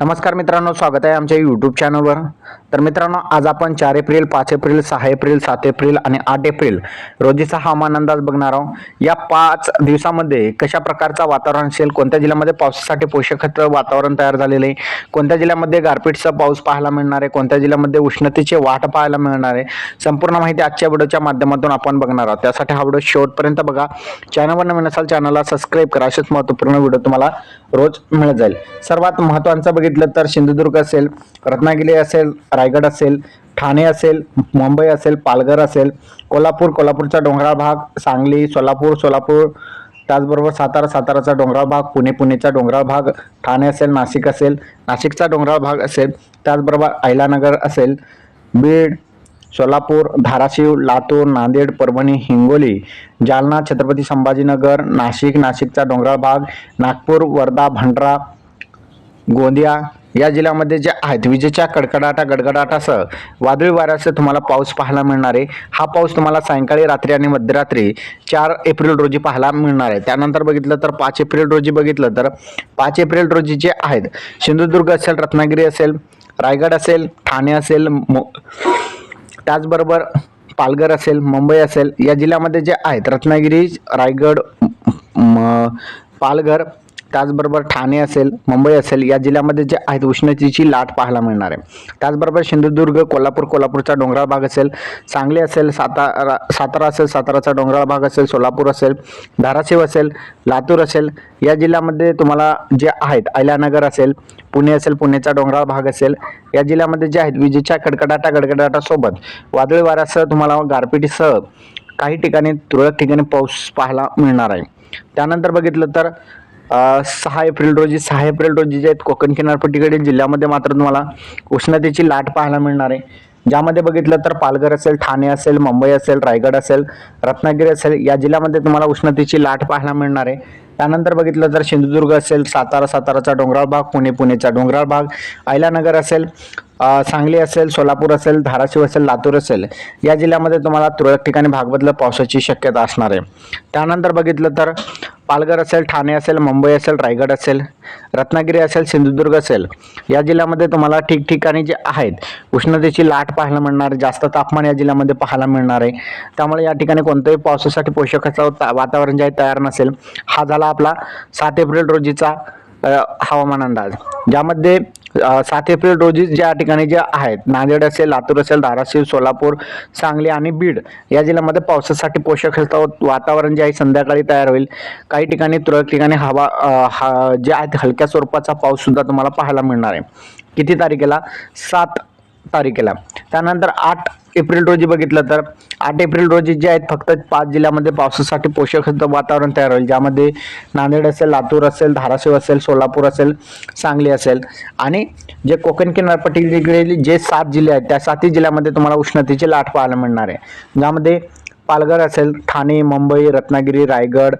नमस्कार मित्रांनो स्वागत आहे आमच्या यूट्यूब चॅनलवर तर मित्रांनो आज आपण चार एप्रिल पाच एप्रिल सहा एप्रिल सात एप्रिल आणि आठ एप्रिल रोजीचा हवामान अंदाज बघणार आहोत. या पाच दिवसामध्ये कशा प्रकारचा वातावरण असेल कोणत्या जिल्ह्यामध्ये पावसासाठी पोषक वातावरण तयार झालेलं आहे कोणत्या जिल्ह्यामध्ये गारपीटचा पाऊस पाहायला मिळणार आहे कोणत्या जिल्ह्यामध्ये उष्णतेची वाट पाहायला मिळणार आहे संपूर्ण माहिती आजच्या व्हिडिओच्या माध्यमातून आपण बघणार आहोत. त्यासाठी हा व्हिडिओ शेवटपर्यंत बघा. चॅनलवर नवीन असाल चॅनलला सबस्क्राईब करा. असेच महत्त्वपूर्ण व्हिडिओ तुम्हाला रोज मिळत जाईल. सर्वात महत्त्वाचा बघितलं तर सिंधुदुर्ग असेल रत्नागिरी असेल रायगड असेल ठाणे असेल मुंबई असेल पालघर असेल कोल्हापूर कोल्हापूरचा डोंगराळ भाग सांगली सोलापूर सोलापूर त्याचबरोबर सातारा साताराचा डोंगराळ भाग पुणे पुणेचा डोंगराळ भाग ठाणे असेल नाशिक असेल नाशिकचा डोंगराळ भाग असेल त्याचबरोबर अहिलानगर असेल बीड सोलापूर धाराशिव लातूर नांदेड परभणी हिंगोली जालना छत्रपती संभाजीनगर नाशिक नाशिकचा डोंगराळ भाग नागपूर वर्धा भंडारा गोंदिया या जिल्ह्यामध्ये जे आहेत विजेच्या कडकडाटा गडगडाटासह वादळी वाऱ्यासह तुम्हाला पाऊस पाहायला मिळणार आहे. हा पाऊस तुम्हाला सायंकाळी रात्री आणि मध्यरात्री चार एप्रिल रोजी पाहायला मिळणार आहे. त्यानंतर बघितलं तर पाच एप्रिल रोजी बघितलं तर पाच एप्रिल रोजी जे आहेत सिंधुदुर्ग असेल रत्नागिरी असेल रायगड असेल ठाणे असेल मो त्याचबरोबर पालघर असेल मुंबई असेल या जिल्ह्यामध्ये जे आहेत रत्नागिरी रायगड म पालघर त्याचबरोबर ठाणे असेल मुंबई असेल या जिल्ह्यामध्ये जे आहेत उष्णतेची लाट पाहायला मिळणार आहे. त्याचबरोबर सिंधुदुर्ग कोल्हापूर कोल्हापूरचा डोंगराळ भाग असेल सांगली असेल सातारा सातारा असेल साताराचा डोंगराळ भाग असेल सोलापूर असेल धाराशिव असेल लातूर असेल या जिल्ह्यामध्ये तुम्हाला जे आहेत अहिल्यानगर असेल पुणे असेल पुणेचा डोंगराळ भाग असेल या जिल्ह्यामध्ये जे आहेत विजेच्या कडकडाटा गडगडाटासोबत वादळी वाऱ्यासह तुम्हाला गारपिटीसह काही ठिकाणी तुरळक ठिकाणी पाऊस पाहायला मिळणार आहे. त्यानंतर बघितलं तर सहा एप्रिल रोजी सहा एप्रिल रोजी जे आहेत कोकण किनारपट्टीकडील जिल्ह्यामध्ये मात्र तुम्हाला उष्णतेची लाट पाहायला मिळणार आहे. ज्यामध्ये बघितलं तर पालघर असेल ठाणे असेल मुंबई असेल रायगड असेल रत्नागिरी असेल या जिल्ह्यामध्ये तुम्हाला उष्णतेची लाट पाहायला मिळणार आहे. त्यानंतर बघितलं तर सिंधुदुर्ग असेल सातारा साताराचा डोंगराळ भाग पुणे पुणेचा डोंगराळ भाग अहिलानगर असेल सांगली असेल सोलापूर असेल धाराशिव असेल लातूर असेल या जिल्ह्यामध्ये तुम्हाला तुरळक ठिकाणी भागबदल पावसाची शक्यता असणार आहे. त्यानंतर बघितलं तर पालघर असेल ठाणे असेल मुंबई असेल रायगड असेल रत्नागिरी असेल सिंधुदुर्ग असेल या जिल्ह्यामध्ये तुम्हाला ठिकठिकाणी जे आहेत उष्णतेची लाट पाहायला मिळणार आहे जास्त तापमान या जिल्ह्यामध्ये पाहायला मिळणार आहे. त्यामुळे या ठिकाणी कोणत्याही पावसासाठी पोषकाचं वातावरण जे आहे तयार नसेल. हा झाला आपला सात एप्रिल रोजीचा हवामान अंदाज. ज्यामध्ये सात एप्रिल रोजी ज्या ठिकाणी जे आहेत नांदेड असेल लातूर असेल धाराशिव सोलापूर सांगली आणि बीड या जिल्ह्यामध्ये पावसासाठी पोषक असतं वातावरण जे आहे संध्याकाळी तयार होईल. काही ठिकाणी तुरळक ठिकाणी हवा हा जे आहेत हलक्या स्वरूपाचा पाऊस सुद्धा तुम्हाला पाहायला मिळणार आहे. किती तारखेला? सात तारखेला. त्यानंतर आठ एप्रिल रोजी बघितलं तर आठ एप्रिल रोजी जे आहेत फक्त पाच जिल्ह्यामध्ये पावसासाठी पोषक वातावरण तयार होईल. ज्यामध्ये नांदेड असेल लातूर असेल धाराशिव असेल सोलापूर असेल सांगली असेल. आणि जे कोकण किनारपट्टीकडे जे सात जिल्हे आहेत त्या सातही जिल्ह्यामध्ये तुम्हाला उष्णतेची लाट पाहायला मिळणार आहे. ज्यामध्ये पालघर असेल ठाणे मुंबई रत्नागिरी रायगड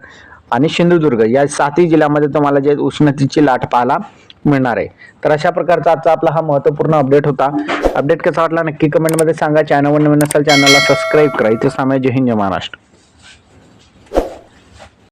आणि सिंधुदुर्ग या सातही जिल्ह्यामध्ये तुम्हाला जे उष्णतेची लाट पाहायला मिळणार आहे. तर अशा प्रकारचा आजचा आपला हा महत्त्वपूर्ण अपडेट होता. अपडेट कसा वाटला नक्की कमेंटमध्ये सांगा. चॅनलवर नवीन असाल चॅनलला सबस्क्राईब करा. इथे सामाय जय हिंद जय महाराष्ट्र.